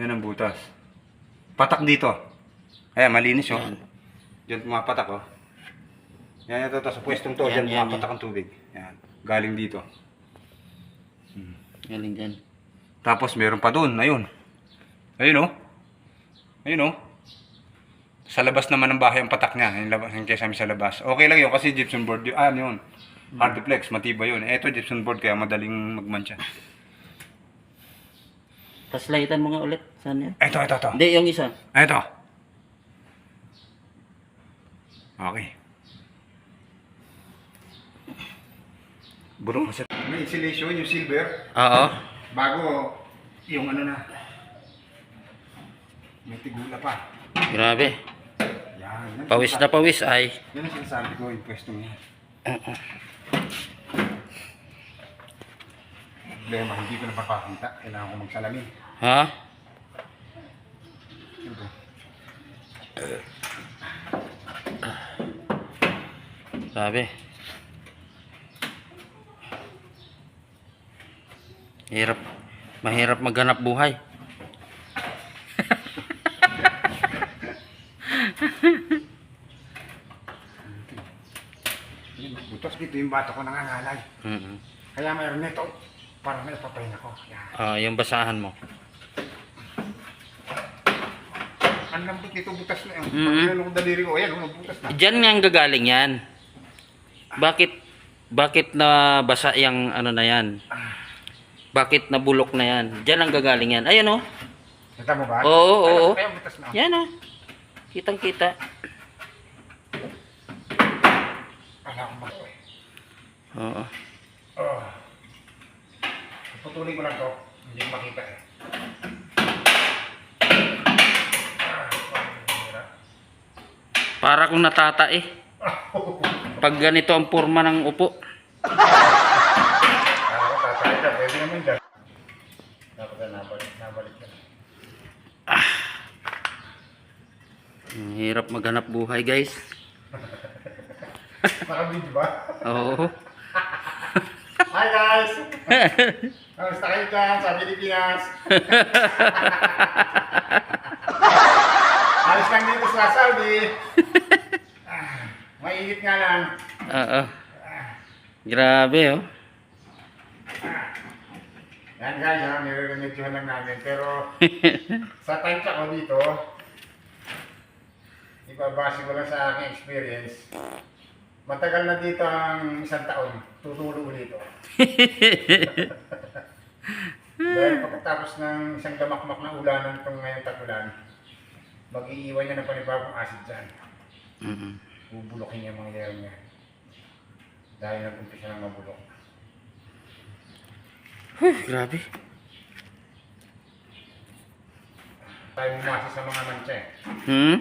Yan ang butas. Patak dito. Ayan, malinis oh. Yan. Diyan pumapatak oh. Yan ito, to, sa pwestong to, Yan, diyan yan, pumapatak ang tubig. Yan, galing dito. Galing dyan. Tapos meron pa doon, ayun. Ayun oh. Ayun oh. Sa labas naman ng bahay ang patak niya, yung, labas, yung kesa sa labas. Okay lang yun kasi gypsum board yun. Ah, ano yun. Hardiplex, matibay yun. Ito gypsum board kaya madaling magmantsa. Paslightan mo nga ulit. Saan yan? Ito, ito, ito. Hindi, yung isa. Ito. Okay. Burong kasi. May insulation, yung silver. Oo. Bago, yung ano na. May tigula pa. Grabe. Yan. yan Pawis na pawis ay. Yan ang sinasabi ko, yung pwesto niya. Oo. Problema, hindi ko na papakita. Kailangan ko magsalamin. Ha? Ito. Grabe. Hirap. Mahirap maghanap buhay. Butas dito yung bata ko nangangalay. Mm Kaya mayroon nito. Para may papahinga ko. Yan. Ah, yung basahan mo. Ang lambot nito butas na yun. Mhm. Pag ginanong ko daliri ko, ayan, oh, butas na. Diyan nga ang gagaling yan. Bakit bakit na basa yung ano na yan? Bakit nabulok na yan? Diyan ang gagaling yan. Ayan oh. Kita mo ba? Oo, oo, oo. Butas na. Yan oh. Kitang kita. Wala akong bago eh. Oo. Oh. Putulin ko lang to. Hindi ko makita eh. Ah. Para kung natata eh. Pag ganito ang forma ng upo. Ka. Ang hirap maghanap buhay guys. Nakabidyo ba? Oo. Hi guys! Kamusta kayo dyan sa Pilipinas? Alis lang dito sa Saudi. Ah, Mainit nga lang. Oo. Grabe oh. Yan guys, ha, nire-remedyohan lang namin. Pero sa time check ko dito, ibabase ko lang sa aking experience. Matagal na dito ang isang taon, tutulo dito. Dahil pagkatapos ng isang damakmak na ulanan itong ngayong tagulan, mag-iiwan niya ng panibagong acid dyan. Mm-mm. Bubulokin niya mga yero niya. Dahil nag-umpisa ng mabulok. Grabe. Tayo bumasa sa mga mancha eh. Hmm?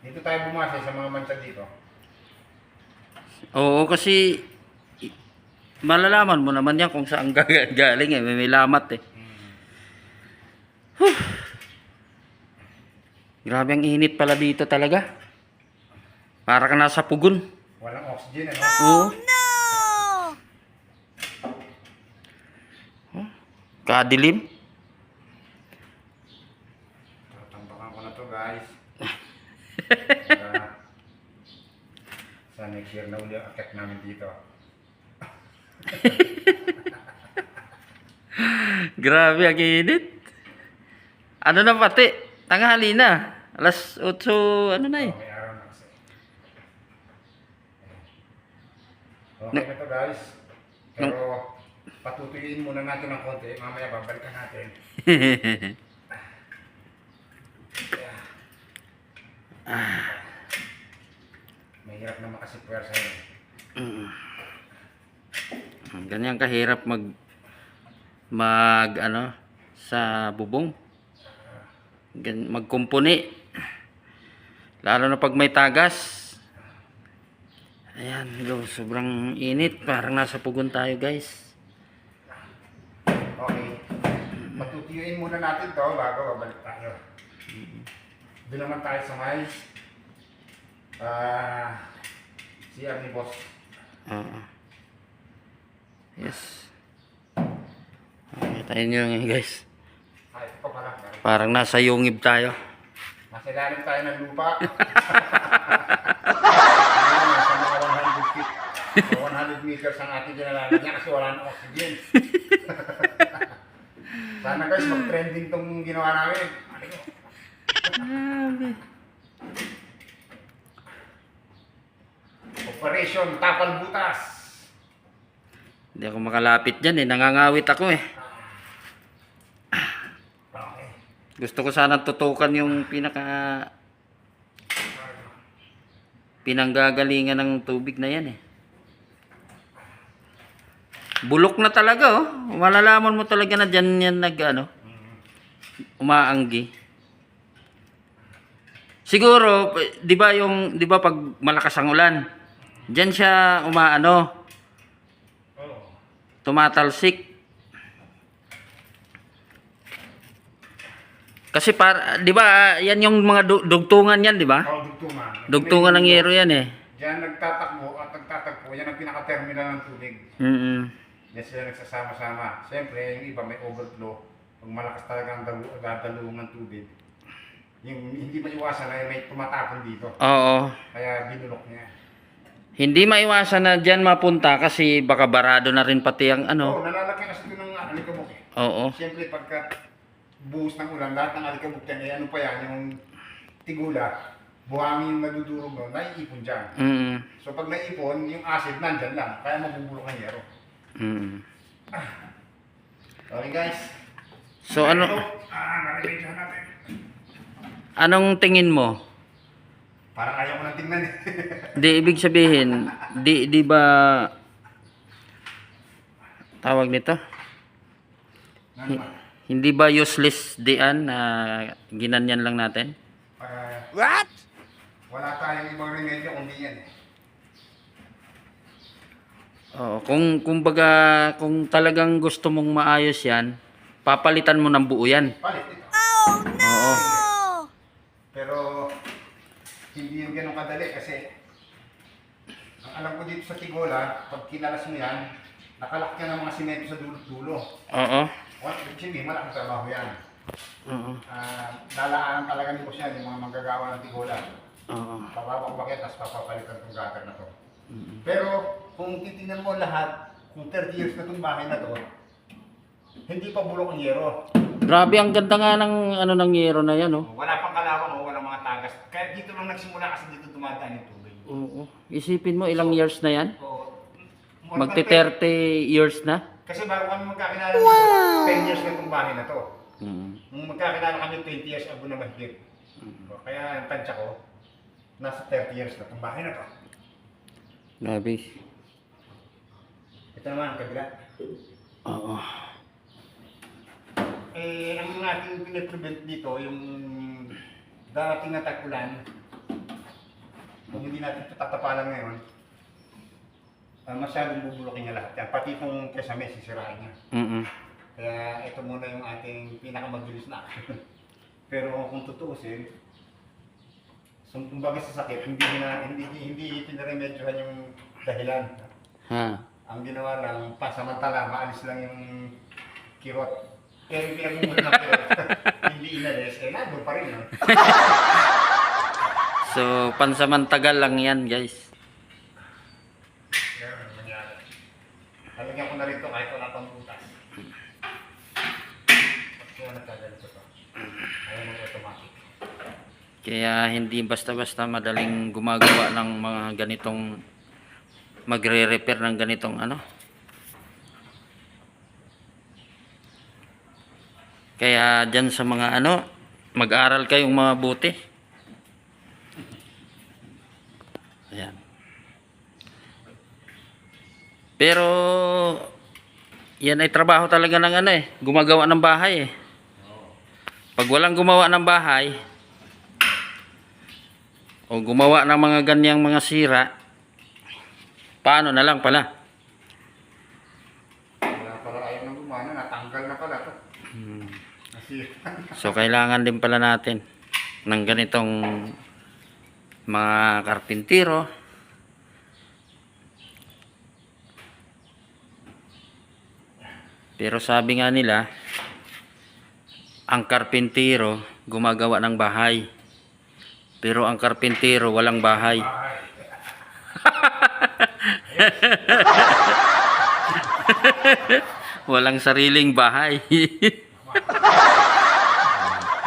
Dito tayo bumasa sa mga mancha dito. Oo, kasi malalaman mo naman yan kung saan galing eh. May, may lamat eh. Huh. Grabe ang init pala dito talaga. Para ka nasa pugon. Walang oxygen ano? Oo. Oh, Kadilim. Tatambakan ko na to guys. Para sa next year na uli ang akit namin dito. Grabe ang init. Ano na pati? Tanghali na. Alas 8, ano na eh. Oh, may araw na kasi. Okay na to guys. Pero patutuyuin muna natin ng konti. Mamaya babalikan natin. Mahirap na makasipwersa yun. Ganyan kahirap mag mag ano sa bubong. Magkumpuni. Lalo na pag may tagas. Ayan, lo, sobrang init. Parang nasa pugon tayo, guys. Okay. Matutuyuin muna natin to bago babalik tayo. Doon naman tayo sa may ah CR ni boss. Oo. Yes. Tayo nyo yan, guys. Parang nasa yungib tayo. Nasa ilalim tayo ng lupa. Nasa mga 100 feet. So, 100 meters ang ating dinalaman niya kasi wala oxygen. Sana guys, mag-trending tong ginawa namin. Ano yun? Operation Tapal Butas. Hindi ako makalapit dyan eh. Nangangawit ako eh. Okay. Gusto ko sana tutukan yung pinaka pinanggagalingan ng tubig na yan eh. Bulok na talaga oh. Malalaman mo talaga na dyan yan nag ano, umaanggi. Siguro, 'di ba yung 'di ba pag malakas ang ulan, diyan siya umaano, tumatalsik. Kasi para 'di ba, yan yung mga du- dugtungan yan, 'di ba? Oh, dugtungan. Dugtungan ng yero yan eh. Diyan nagtatakbo at nagtatakbo. Yan ang pinaka-terminal ng tubig. Mm. Diyan sila nagsasama-sama. Siyempre, yung iba may overflow. Pag malakas talaga ang dadalawang ng tubig, yung hindi maiwasan na may tumatapon dito. Oo. Kaya binulok niya. Hindi maiwasan na diyan mapunta kasi baka barado na rin pati ang Oo, ano. nalalaki kasi ito ng alikabok eh. Oo. Siyempre, pagka buhos ng ulan, lahat ng alikabok yan, eh ano pa yan, yung tigula, buhangin yung nadudurog doon, naiipon dyan. Mm. So pag naipon, yung acid nandyan lang, kaya mabubulok ang yero. Mm. Okay guys. So ano ah, natin. anong tingin mo? Parang ayaw ko nang tingnan eh. Di ibig sabihin, di di ba tawag nito? Ano ba? Hindi ba useless dian na ginanyan lang natin? Ah, What? wala tayong ibang remedyo kundi yan eh. Oo, kung kumbaga kung talagang gusto mong maayos 'yan, papalitan mo ng buo 'yan. Palit ito. Oo. Pero hindi yung ganun kadali kasi ang alam ko dito sa Tigola, pag kinalas mo yan, nakalak ka ng mga simento sa dulo-dulo. Oo. What, ibig malaking trabaho yan. Oo. Ah, lalaanan talaga ni Boss yan, yung mga manggagawa ng Tigola. Oo. Papapakbakit, tapos papapalitan itong gutter na to. Pero kung titingnan mo lahat, kung 30 years na itong bahay na to, hindi pa bulok ang yero. Grabe ang ganda nga ng ano ng yero na 'yan, oh. Wala pang kalawang o walang mga tagas. Kaya dito lang nagsimula kasi dito dumadaan yung tubig. Oo. Isipin mo ilang years na 'yan? So, more Magti than 30 years na. 20 Kasi bago kami magkakilala dito, 10 years na itong bahay na to. Mm. Nung magkakilala kami 20 years ago na mahigit. So, kaya ang tansya ko, nasa 30 years na itong bahay na to. Grabe. Ito naman ang kabila. Oo. Eh, ang ating piniprevent dito, yung darating na tag-ulan, kung hindi natin ito tatapalan ngayon, uh, masyadong bubulokin niya lahat yan. Pati itong kesame, sisirain niya. Mm. Kaya ito muna yung ating pinakamabilis na action. Pero kung tutuusin, so, kumbaga sa sakit, hindi na hindi hindi pinaremedyohan yung dahilan. Ha. Ang ginawa lang, pasamantala, maalis lang yung kirot. Pero yung pinagmumula ng kirot, hindi inalis, eh nandun pa rin. No? So, pansamantagal lang 'yan, guys. Talagyan ko na rin ito kahit wala pang butas. Kaya hindi basta-basta madaling gumagawa ng mga ganitong magre-repair ng ganitong ano. Kaya dyan sa mga ano, mag-aral kayong mabuti. Pero yan ay trabaho talaga ng ano eh, gumagawa ng bahay eh. Pag walang gumawa ng bahay, o gumawa ng mga ganyang mga sira, paano na lang pala? Wala pala ayaw nang gumana, natanggal na pala to. Kasi, So kailangan din pala natin ng ganitong mga karpintero. Pero sabi nga nila, ang karpintero gumagawa ng bahay. Pero ang karpintero walang bahay. walang sariling bahay.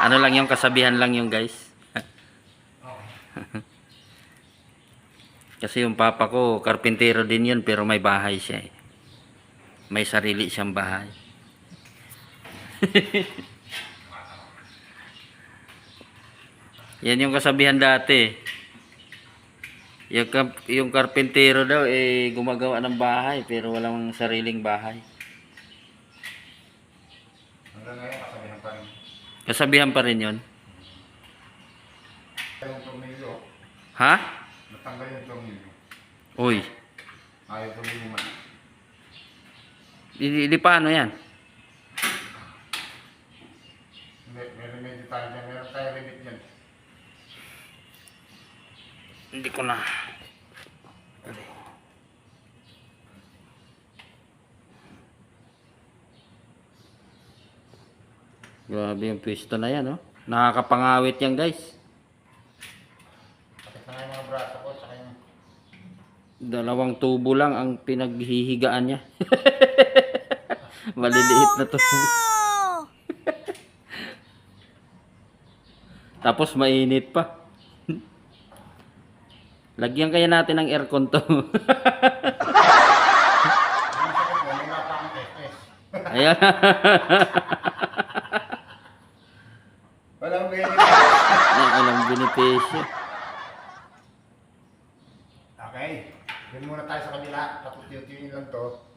ano lang yung kasabihan lang yung guys. Kasi yung papa ko, karpintero din yun, pero may bahay siya eh. May sarili siyang bahay. Yan yung kasabihan dati. Yung, yung karpintero daw, eh, gumagawa ng bahay, pero walang sariling bahay. Hanggang ngayon, kasabihan pa rin. Kasabihan pa rin yun. Yung tornilyo, Ha? natanggal yung tornilyo. Uy, Ayaw tornilyo man. Di, di, paano yan? Hindi, may remedy tayo dyan. Meron tayo limit dyan. Hindi ko na. Grabe yung pwesto na yan, oh. Nakakapangawit yan, guys. Pakita nga yung mga braso ko, tsaka yung... Dalawang tubo lang ang pinaghihigaan niya. Maliliit na tubo. Tapos mainit pa. Lagyan kaya natin ng aircon to. Ayan. Walang benefit. Yan alam benepisyo. Okay. Yun muna tayo sa kabila. Patutiyutin lang to.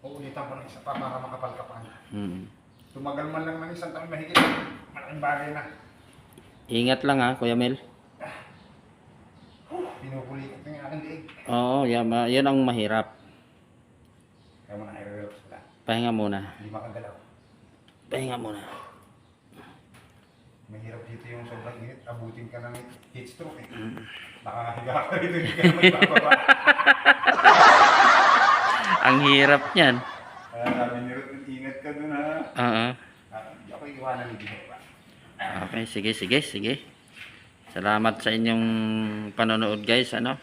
Uulitan ko ng isa pa para makapal-kapal. Hmm. Tumagal man lang ng isang taon mahigit. Malaking bagay na. Ingat lang ha, Kuya Mel. Pinukulikot ng aking liig. Oo, yan, yan ang mahirap. Kaya mo na i-relax sila. Pahinga muna. Hindi makagalaw. Pahinga muna. Mahirap dito yung sobrang init. Abutin ka ng heat stroke eh. Nakakahiga ka rito. Hindi ka bababa. Ang hirap niyan. Kaya sabi ni Ruth, ingat ka dun ha. Oo. Ah, Hindi ako iwanan ni pa. Okay, sige, sige, sige. Salamat sa inyong panonood guys, ano?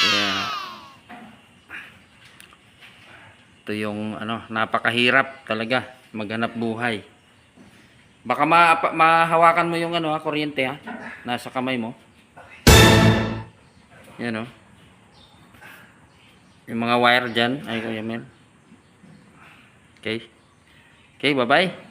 Yeah! Ito yung ano, napakahirap talaga maghanap buhay. Baka ma mahawakan mo yung ano, ha, kuryente ha. Nasa kamay mo. Yan oh. Yung mga wire dyan. Ay, Kuya Mel. Okay. Okay, bye-bye.